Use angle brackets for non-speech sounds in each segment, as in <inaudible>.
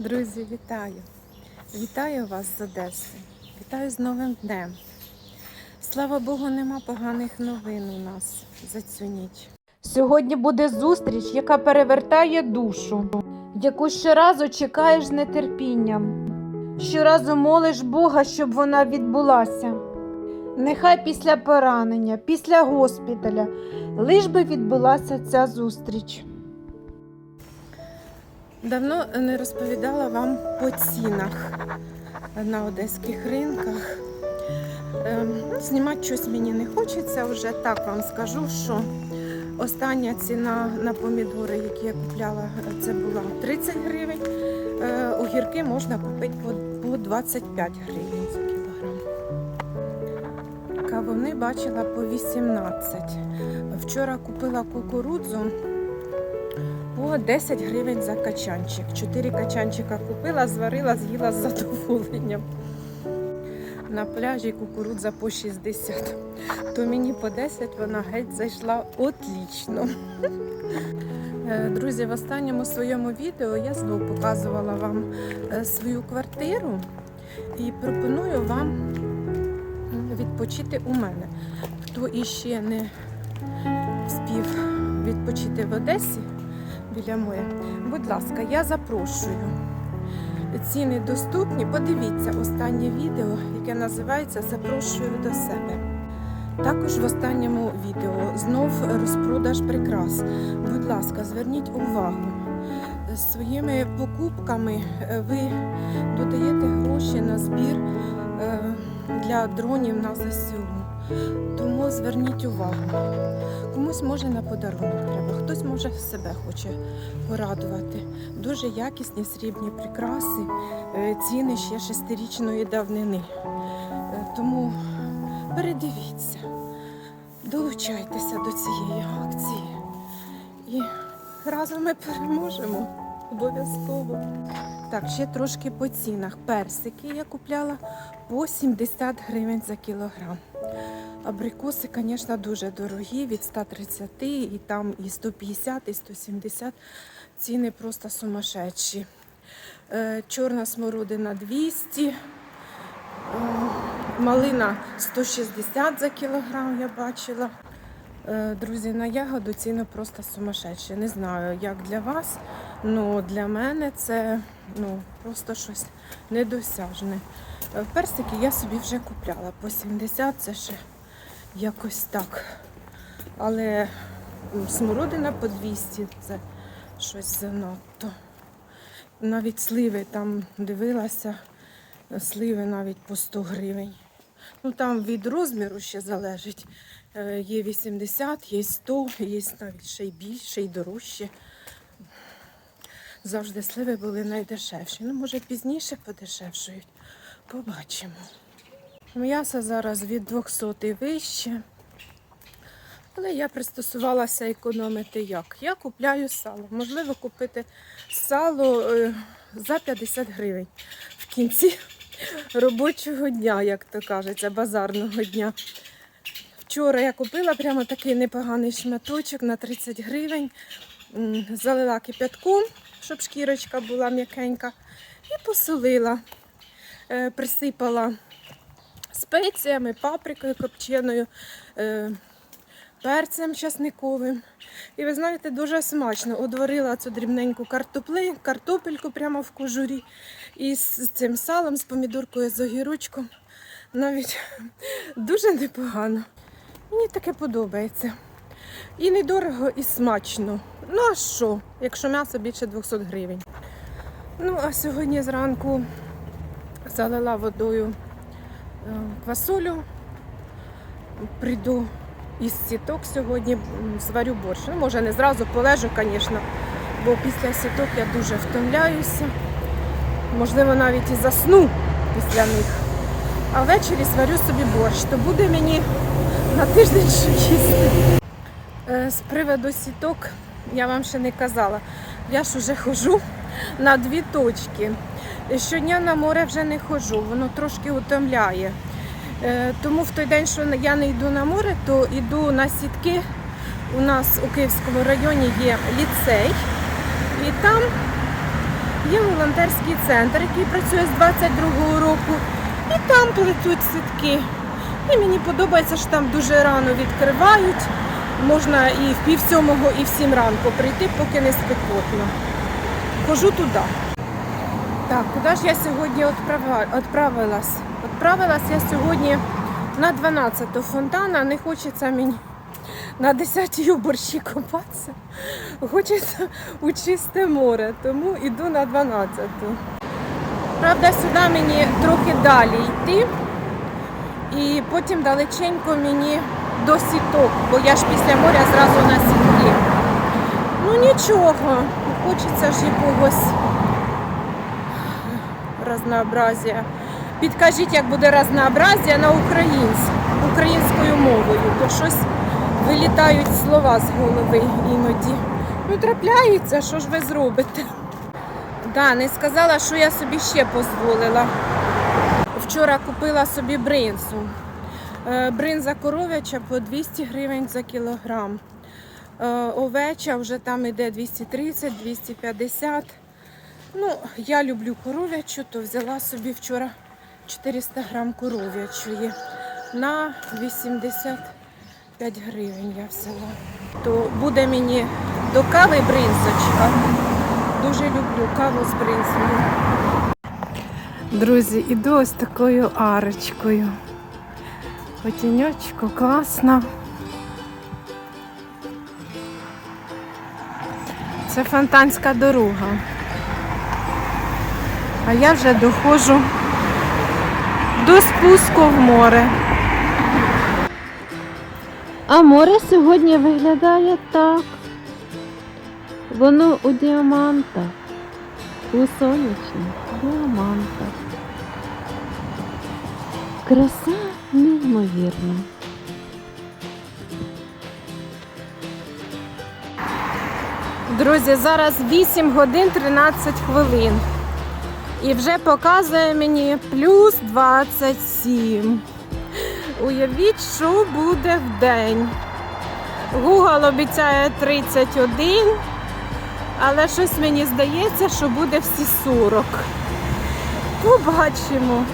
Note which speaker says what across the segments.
Speaker 1: Друзі, вітаю! Вітаю вас з Одеси. Вітаю з Новим днем. Слава Богу, нема поганих новин у нас за цю ніч.
Speaker 2: Сьогодні буде зустріч, яка перевертає душу, яку щоразу чекаєш з нетерпінням. Щоразу молиш Бога, щоб вона відбулася. Нехай після поранення, після госпіталя, лиш би відбулася ця зустріч.
Speaker 1: Давно не розповідала вам по цінах на одеських ринках. Ем, Знімати щось мені не хочеться, вже так вам скажу, що остання ціна на помідори, які я купляла, це була 30 гривень. Е, Огірки можна купити по- по 25 гривень за кілограм. Кавуни бачила по 18. Вчора купила кукурудзу по 10 гривень за качанчик. Чотири качанчика купила, зварила, з'їла з задоволенням. На пляжі кукурудза по 60. То мені по 10 вона геть зайшла отлічно. Е, Друзі, в останньому своєму відео я знову показувала вам е, свою квартиру і пропоную вам відпочити у мене. Хто іще не спів відпочити в Одесі, біля моря. Будь ласка, я запрошую. Ціни доступні. Подивіться останнє відео, яке називається Запрошую до себе. Також в останньому відео знов розпродаж прикрас. Будь ласка, зверніть увагу. Своїми покупками е, ви додаєте гроші на збір е, для дронів на ЗСУ. Тому зверніть увагу. Комусь може на подарунок треба, хтось може себе хоче порадувати. Дуже якісні срібні прикраси, е, ціни ще шестирічної давнини. Е, Тому передивіться, долучайтеся до цієї акції і разом ми переможемо обов'язково. Так, ще трошки по цінах. Персики я купляла по 70 гривень за кілограм. Абрикоси, звісно, дуже дорогі, від 130 і там і 150, і 170. Ціни просто сумасшедші. Е, Чорна смородина 200, е, малина 160 за кілограм, я бачила. Е, Друзі, на ягоду ціни просто сумасшедші. Не знаю, як для вас, але для мене це ну, просто щось недосяжне. Персики я собі вже купляла по 70, це ще якось так. Але смородина по 200 це щось занадто. Навіть сливи там дивилася, сливи навіть по 100 гривень. Ну там від розміру ще залежить. Е, Є 80, є 100, є навіть ще й більше, і дорожче. Завжди сливи були найдешевші. Ну, може, пізніше подешевшують. Побачимо. М'ясо зараз від 200 і вище. Але я пристосувалася економити як? Я купляю сало. Можливо, купити сало е, за 50 гривень в кінці <laughs> робочого дня, як то кажеться, базарного дня. Вчора я купила прямо такий непоганий шматочок на 30 гривень. Залила кипятком, щоб шкірочка була м'якенька, і посолила. Е, Присипала спеціями, паприкою копченою, е, перцем часниковим. І ви знаєте, дуже смачно. Одварила цю дрібненьку картопли, картопельку прямо в кожурі. І з цим салом, з помідоркою, з огірочком. Навіть <laughs> дуже непогано. Мені таке подобається. І недорого, і смачно. Ну а що, якщо м'ясо більше 200 гривень. Ну, а сьогодні зранку залила водою квасолю. Прийду із сіток сьогодні, зварю борщ. Ну, може, не зразу полежу, звісно, бо після сіток я дуже втомляюся. Можливо, навіть і засну після них. А ввечері сварю собі борщ, то буде мені на тиждень що їсти. Е, З приводу сіток я вам ще не казала. Я ж уже хожу на дві точки. Щодня на море вже не хожу, воно трошки утомляє. Е, Тому в той день, що я не йду на море, то йду на сітки. У нас у Київському районі є ліцей, і там є волонтерський центр, який працює з 22-го року. І там плетуть сітки. І мені подобається, що там дуже рано відкривають. Можна і в пів сьомого, і в сім ранку прийти, поки не спекотно. Хожу туди. Так, куди ж я сьогодні відправилась? Відправилась я сьогодні на 12-ту фонтана. Не хочеться мені на 10-й борщі купатися. Хочеться у чисте море, тому йду на 12-ту. Правда, сюди мені трохи далі йти. І потім далеченько мені до сіток, бо я ж після моря зразу на сітки. Ну нічого, хочеться ж якогось разнообразія. Підкажіть, як буде разнообразія на українськ, українською мовою, то щось вилітають слова з голови іноді. Ну, трапляється, що ж ви зробите? Да, не сказала, що я собі ще дозволила. Вчора купила собі бринзу. Е, Бринза коров'яча по 200 гривень за кілограм. Е, Овеча вже там іде 230-250. Ну, я люблю коров'ячу, то взяла собі вчора 400 грам коров'ячої на 85 гривень я взяла. То буде мені до кави бринзочка. Дуже люблю каву з бринзою. Друзі, іду ось такою арочкою. Потіньочку, класно. Це фонтанська дорога. А я вже доходжу до спуску в море.
Speaker 2: А море сьогодні виглядає так. Воно у діамантах, у сонячних діамантах. Краса неймовірна.
Speaker 1: Друзі, зараз 8 годин 13 хвилин. І вже показує мені плюс 27. Уявіть, що буде в день. Google обіцяє 31, але щось мені здається, що буде всі 40. Побачимо.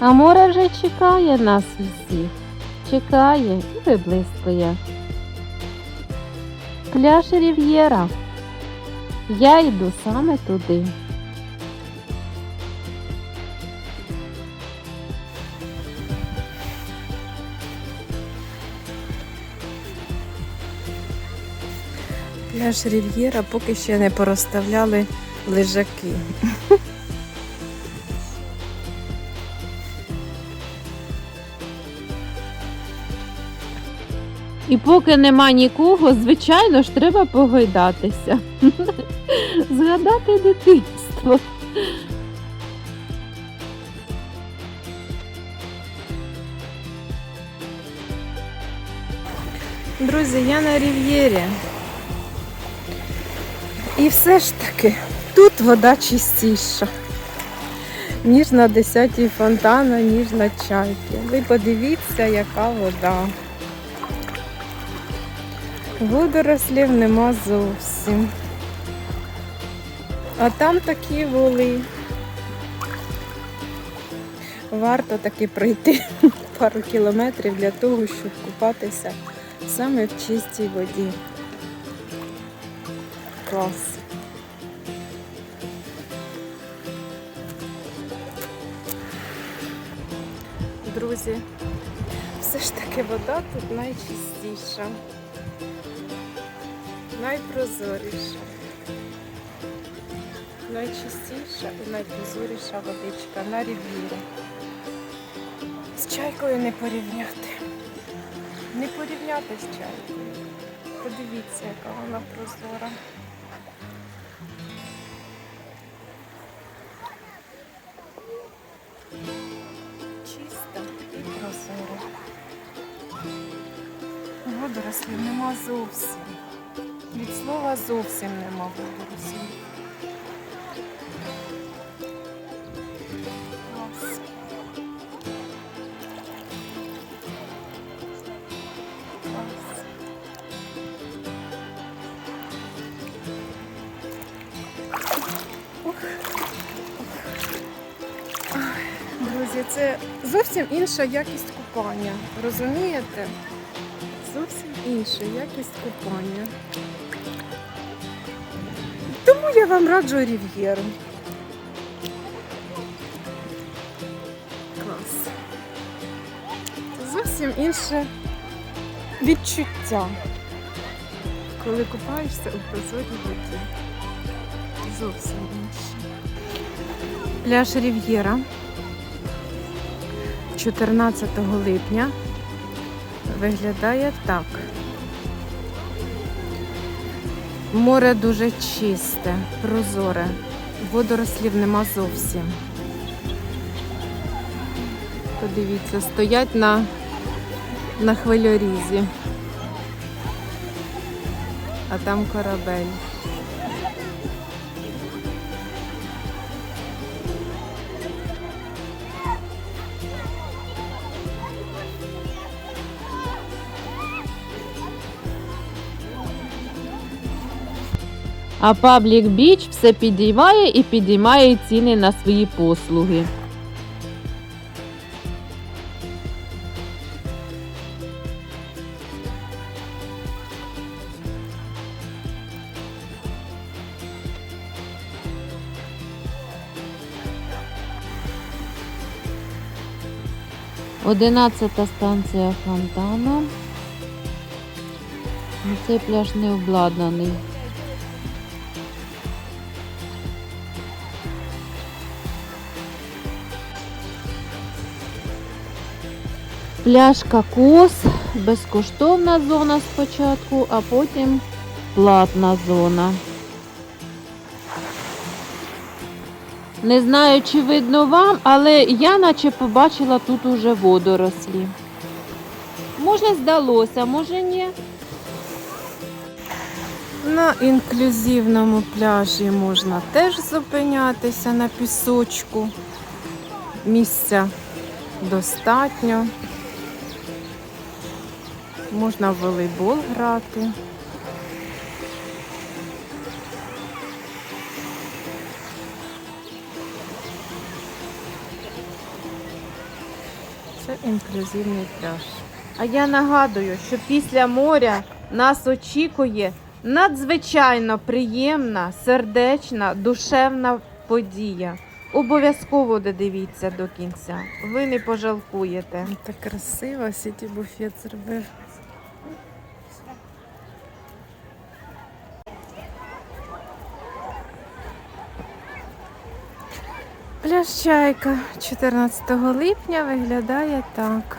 Speaker 2: А море вже чекає нас усіх. Чекає і виблискує. Пляж Рів'єра. Я йду саме туди.
Speaker 1: Пляж Рів'єра поки ще не порозставляли лежаки.
Speaker 2: І поки нема нікого, звичайно ж треба погойдатися. <laughs> Згадати дитинство.
Speaker 1: Друзі, я на Рів'єрі. І все ж таки, тут вода чистіша, ніж на 10-й фонтана, ніж на чайки. Ви подивіться, яка вода. Водорослів нема зовсім. А там такі воли. Варто таки пройти <laughs> пару кілометрів для того, щоб купатися саме в чистій воді. Клас. Друзі, все ж таки вода тут найчистіша, найпрозоріша. Найчистіша і найпрозоріша водичка на рів'єрі. З чайкою не порівняти. Не порівняти з чайкою. Подивіться, яка вона прозора. зовсім нема вулиці. Друзі, це зовсім інша якість купання, розумієте? Зовсім інша якість купання. Я вам раджу Рів'єру. Клас. Зовсім інше відчуття, коли купаєшся у прозорій воді. Зовсім інше. Пляж Рів'єра 14 липня виглядає так. Море дуже чисте, прозоре, водорослів нема зовсім. Подивіться, стоять на, на хвильорізі. А там корабель.
Speaker 3: А Паблік Біч все підіймає і підіймає ціни на свої послуги. Одинадцята станція фонтану. Ну, Цей пляж не обладнаний. Пляж Кокос, безкоштовна зона спочатку, а потім платна зона. Не знаю, чи видно вам, але я наче побачила тут уже водорослі. Може здалося, може ні.
Speaker 1: На інклюзивному пляжі можна теж зупинятися на пісочку. Місця достатньо. Можна в волейбол грати. Це інклюзивний пляж.
Speaker 2: А я нагадую, що після моря нас очікує надзвичайно приємна, сердечна, душевна подія. Обов'язково додивіться до кінця. Ви не пожалкуєте.
Speaker 1: Так красиво сіті буфет зробив. Пляж Чайка 14 липня виглядає так.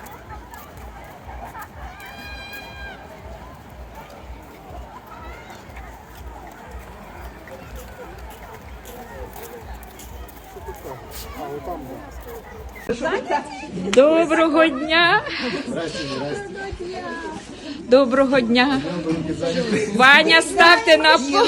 Speaker 4: Доброго дня. Доброго дня. Ваня, ставте на пол.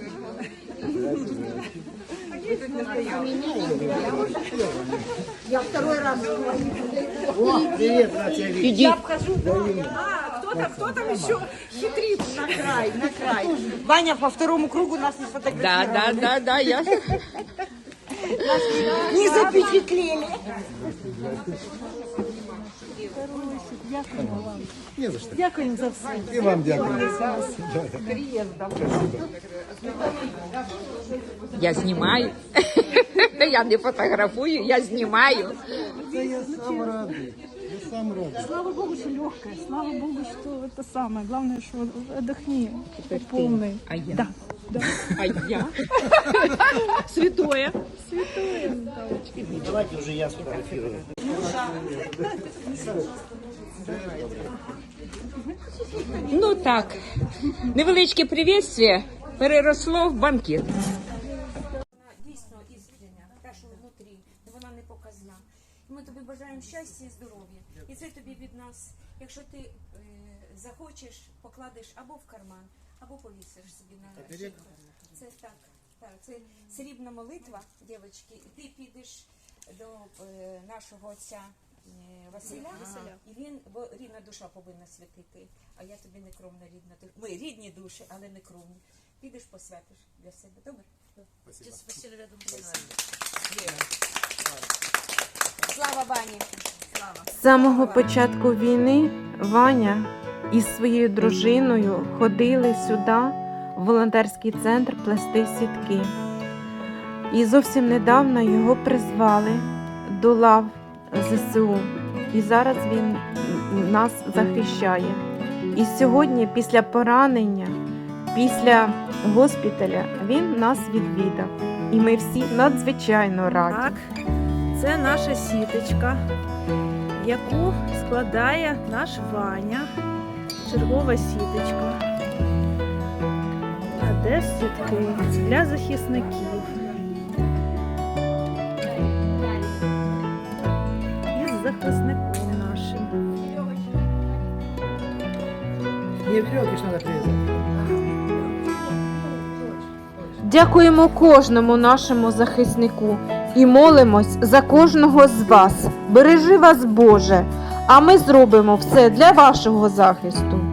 Speaker 4: Я второй раз. О, привет, братья Иди. Я обхожу. А, кто там, кто там еще хитрит? На край, на край.
Speaker 5: Ваня по второму кругу нас не сфотографировал.
Speaker 4: Да, да, да, да, я. <laughs>
Speaker 5: Не запечатлели.
Speaker 6: Второй, я І вам дякую.
Speaker 4: Я знімаю. <laughs> Я не фотографую, я знімаю.
Speaker 6: Це я сам радий. Я сам радий.
Speaker 7: Слава Богу, что легкое. Слава Богу, что это самое. Главное, что отдохни по полной.
Speaker 4: А я?
Speaker 7: Да. да. <laughs>
Speaker 4: А я?
Speaker 7: Святое.
Speaker 6: Давайте вже я сфотографірую.
Speaker 4: Ну <laughs> так. Невеличке привітствие переросло в банкет.
Speaker 8: дійсно іскрення, те, що внутрі, вона не показна. ми тобі бажаємо щастя і здоров'я. І це тобі від нас. Якщо ти е, захочеш, покладеш або в карман, або повісиш собі на шийку. Це так, так. Це срібна молитва, дівчатки. І ти підеш до е, нашого отця е, Василя, і він, бо рідна душа повинна святити. А я тобі не кровна рідна. душа. Ми рідні душі, але не кровні. Підеш посвятиш для себе. Добре? Слава Вані!
Speaker 2: З самого початку війни Ваня із своєю дружиною ходили сюди, в волонтерський центр плести сітки. І зовсім недавно його призвали до лав ЗСУ. І зараз він нас захищає. І сьогодні, після поранення, після госпіталя, він нас відвідав. І ми всі надзвичайно раді.
Speaker 7: Так, це наша сіточка, яку складає наш Ваня. Чергова сіточка. А де сітки для захисників.
Speaker 6: Веревки ж.
Speaker 2: Дякуємо кожному нашому захиснику і молимось за кожного з вас. Бережи вас, Боже, а ми зробимо все для вашого захисту.